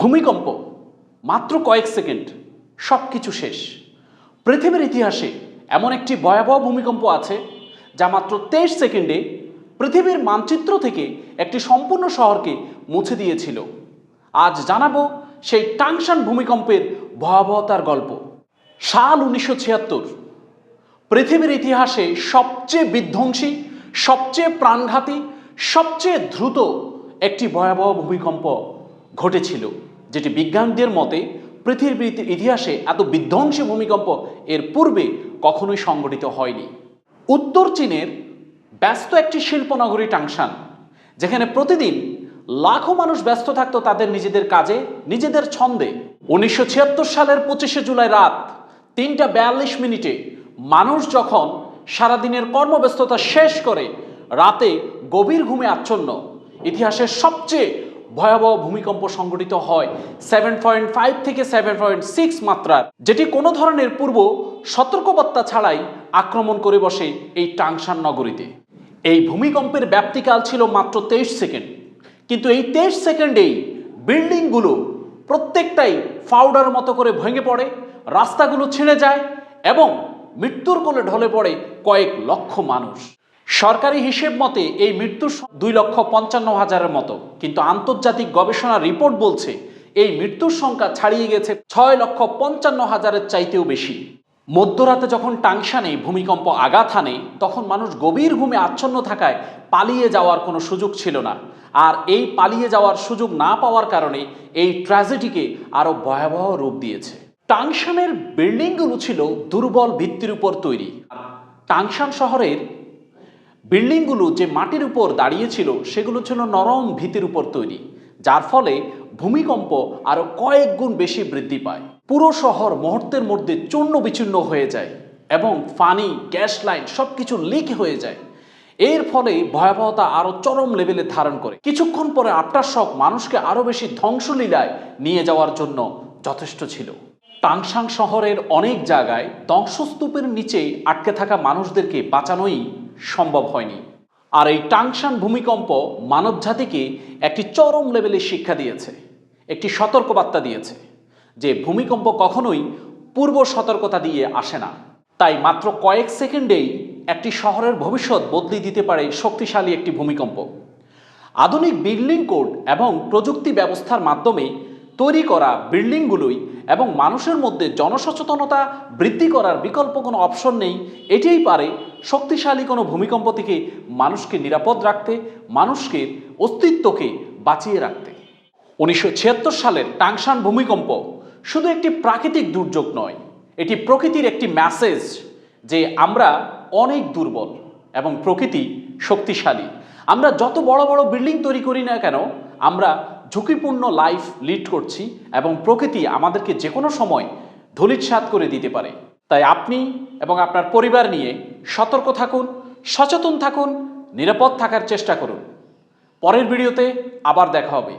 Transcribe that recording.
ভূমিকম্প, মাত্র কয়েক সেকেন্ড সব কিছু শেষ। পৃথিবীর ইতিহাসে এমন একটি ভয়াবহ ভূমিকম্প আছে, যা মাত্র তেইশ সেকেন্ডে পৃথিবীর মানচিত্র থেকে একটি সম্পূর্ণ শহরকে মুছে দিয়েছিল। আজ জানাব সেই টাংশান ভূমিকম্পের ভয়াবহতার গল্প। সাল উনিশশো ছিয়াত্তর, পৃথিবীর ইতিহাসে সবচেয়ে বিধ্বংসী, সবচেয়ে প্রাণঘাতী, সবচেয়ে দ্রুত একটি ভয়াবহ ভূমিকম্প। ঘটেছিল, যেটি বিজ্ঞানদের মতে পৃথিবীর ইতিহাসে এত বিধ্বংসী ভূমিকম্প এর পূর্বে কখনোই সংঘটিত হয়নি। উত্তর চীনের ব্যস্ত একটি শিল্পনগরী টাংশান যেখানে প্রতিদিন লাখো মানুষ ব্যস্ত থাকতো তাদের নিজেদের কাজে, নিজেদের ছন্দে। উনিশশো ছিয়াত্তর সালের পঁচিশে জুলাই রাত তিনটা বিয়াল্লিশ মিনিটে মানুষ যখন সারাদিনের কর্মব্যস্ততা শেষ করে, রাতে গভীর ঘুমে আচ্ছন্ন, ইতিহাসের সবচেয়ে ভয়াবহ ভূমিকম্প সংঘটিত হয়। সেভেন পয়েন্ট ফাইভ থেকে সেভেন পয়েন্ট সিক্স মাত্রার, যেটি কোনো ধরনের পূর্ব সতর্কবার্তা ছাড়াই আক্রমণ করে বসে এই টাংশান নগরীতে। এই ভূমিকম্পের ব্যাপ্তিকাল ছিল মাত্র তেইশ সেকেন্ড। কিন্তু এই তেইশ সেকেন্ডেই বিল্ডিংগুলো প্রত্যেকটাই ফাউডার মতো করে ভেঙে পড়ে, রাস্তাগুলো ছিঁড়ে যায় এবং মৃত্যুর কোলে ঢলে পড়ে কয়েক লক্ষ মানুষ। সরকারি হিসেব মতে এই মৃত্যুর দুই লক্ষ পঞ্চান্ন হাজারের মতো। কিন্তু আন্তর্জাতিক গবেষণা রিপোর্ট বলছে, এই মৃত্যুর সংখ্যা ছাড়িয়ে গেছে ছয় লক্ষ পঞ্চান্ন হাজারের চাইতেও বেশি। মধ্যরাতে যখন টাংশানে ভূমিকম্প আঘাত হানে, তখন মানুষ গভীর ঘুমে আচ্ছন্ন থাকায় পালিয়ে যাওয়ার কোনো সুযোগ ছিল না। আর এই পালিয়ে যাওয়ার সুযোগ না পাওয়ার কারণে এই ট্র্যাজেডিকে আরও ভয়াবহ রূপ দিয়েছে। টাংশানের বিল্ডিংগুলো ছিল দুর্বল ভিত্তির উপর তৈরি। টাংশান শহরের বিল্ডিংগুলো যে মাটির উপর দাঁড়িয়েছিল, সেগুলো ছিল নরম ভিতের উপর তৈরি, যার ফলে ভূমিকম্প আরও কয়েক গুণ বেশি বৃদ্ধি পায়। পুরো শহর মুহূর্তের মধ্যে চূর্ণ বিচূর্ণ হয়ে যায় এবং পানি, গ্যাস লাইন সব কিছু লিক হয়ে যায়। এর ফলে ভয়াবহতা আরও চরম লেভেলে ধারণ করে। কিছুক্ষণ পরে আফটার শক মানুষকে আরও বেশি ধ্বংসলীলায় নিয়ে যাওয়ার জন্য যথেষ্ট ছিল। টাংসাং শহরের অনেক জায়গায় ধ্বংসস্তূপের নিচে আটকে থাকা মানুষদেরকে বাঁচানোই সম্ভব হয়নি। আর এই টাংশান ভূমিকম্প মানবজাতিকে একটি চরম লেভেলে শিক্ষা দিয়েছে, একটি সতর্কবার্তা দিয়েছে, যে ভূমিকম্প কখনোই পূর্ব সতর্কতা দিয়ে আসে না। তাই মাত্র কয়েক সেকেন্ডেই একটি শহরের ভবিষ্যৎ বদলে দিতে পারে শক্তিশালী একটি ভূমিকম্প। আধুনিক বিল্ডিং কোড এবং প্রযুক্তি ব্যবস্থার মাধ্যমে তৈরি করা বিল্ডিংগুলোই এবং মানুষের মধ্যে জনসচেতনতা বৃদ্ধি করার বিকল্প কোনো অপশন নেই, এটাই পারে শক্তিশালী কোনো ভূমিকম্প থেকে মানুষকে নিরাপদ রাখতে, মানুষকে অস্তিত্বকে বাঁচিয়ে রাখতে। উনিশশো ছিয়াত্তর সালের টাংশান ভূমিকম্প শুধু একটি প্রাকৃতিক দুর্যোগ নয়, এটি প্রকৃতির একটি মেসেজ যে আমরা অনেক দুর্বল এবং প্রকৃতি শক্তিশালী। আমরা যত বড় বড় বিল্ডিং তৈরি করি না কেন, আমরা ঝুঁকিপূর্ণ লাইফ লিড করছি এবং প্রকৃতি আমাদেরকে যে কোনো সময় ধূলিসাৎ করে দিতে পারে। তাই আপনি এবং আপনার পরিবার নিয়ে সতর্ক থাকুন, সচেতন থাকুন, নিরাপদ থাকার চেষ্টা করুন। পরের ভিডিওতে আবার দেখা হবে।